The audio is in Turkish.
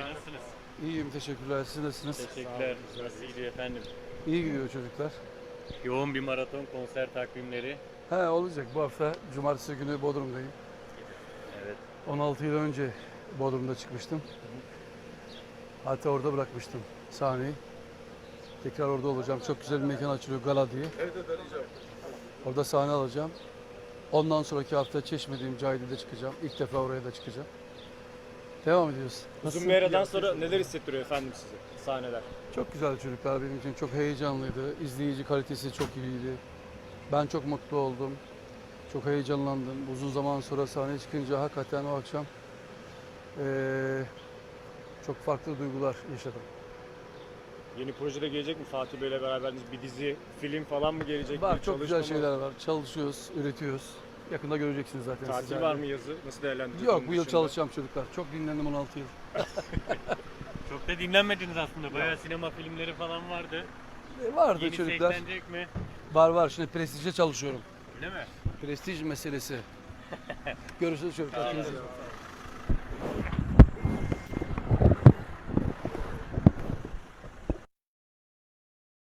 nasılsınız? İyiyim teşekkürler. Siz nasılsınız? Teşekkürler. Nasıl gidiyor efendim? İyi gidiyor çocuklar. Yoğun bir maraton konser takvimleri. He olacak bu hafta cumartesi günü Bodrum'dayım. Evet. 16 yıl önce Bodrum'da çıkmıştım. Hatta orada bırakmıştım sahneyi. Tekrar orada olacağım. Çok güzel bir mekan açılıyor Gala diye. Orada sahne alacağım. Ondan sonraki hafta Çeşme'deyim, Cahide'de çıkacağım. İlk defa oraya da çıkacağım. Devam ediyoruz. Uzun bir aradan sonra neler hissettiriyor efendim size sahneler? Çok güzel çocuklar benim için çok heyecanlıydı. İzleyici kalitesi çok iyiydi. Ben çok mutlu oldum. Çok heyecanlandım. Uzun zaman sonra sahneye çıkınca hakikaten o akşam eee, çok farklı duygular yaşadım. Yeni projede gelecek mi Fatih Bey'le beraber bir dizi, film falan mı gelecek Var mi? çok güzel Çalışma mı? şeyler var. Çalışıyoruz, üretiyoruz. Yakında göreceksiniz zaten. Tatil sizler de. var mı yazı? Nasıl değerlendiriyorsunuz? Yok bu yıl dışında? çalışacağım çocuklar. Çok dinlendim 16 yıl. Çok da dinlenmediniz aslında. Bayağı sinema filmleri falan vardı. E, Vardı Yenisi çocuklar. eklenecek mi? Var var. Şimdi prestijde çalışıyorum. Öyle mi? Prestij meselesi. Görüşürüz çocuklar.